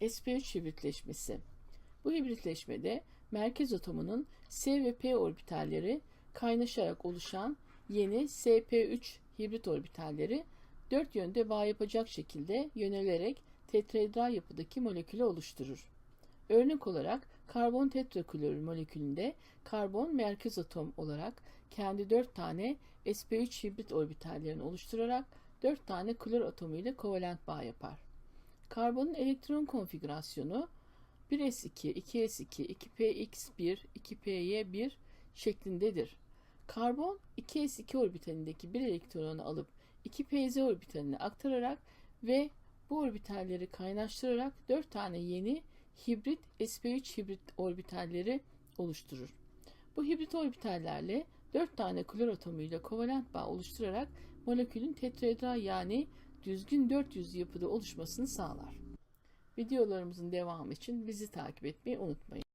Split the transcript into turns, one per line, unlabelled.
sp3 hibritleşmesi. Bu hibritleşmede merkez atomunun S ve P orbitalleri kaynaşarak oluşan yeni sp3 hibrit orbitalleri dört yönde bağ yapacak şekilde yönelerek tetraedral yapıdaki molekülü oluşturur. Örnek olarak karbon tetraklorür molekülünde karbon merkez atom olarak kendi 4 tane sp3 hibrit orbitallerini oluşturarak 4 tane klor atomu ile kovalent bağ yapar. Karbonun elektron konfigürasyonu 1s2, 2s2, 2px1, 2py1 şeklindedir. Karbon 2s2 orbitalindeki bir elektronu alıp 2pz orbitaline aktararak ve bu orbitalleri kaynaştırarak 4 tane yeni hibrit sp3 hibrit orbitalleri oluşturur. Bu hibrit orbitallerle 4 tane klor atomuyla kovalent bağ oluşturarak molekülün tetraedral yani düzgün 400 yapıda oluşmasını sağlar. Videolarımızın devamı için bizi takip etmeyi unutmayın.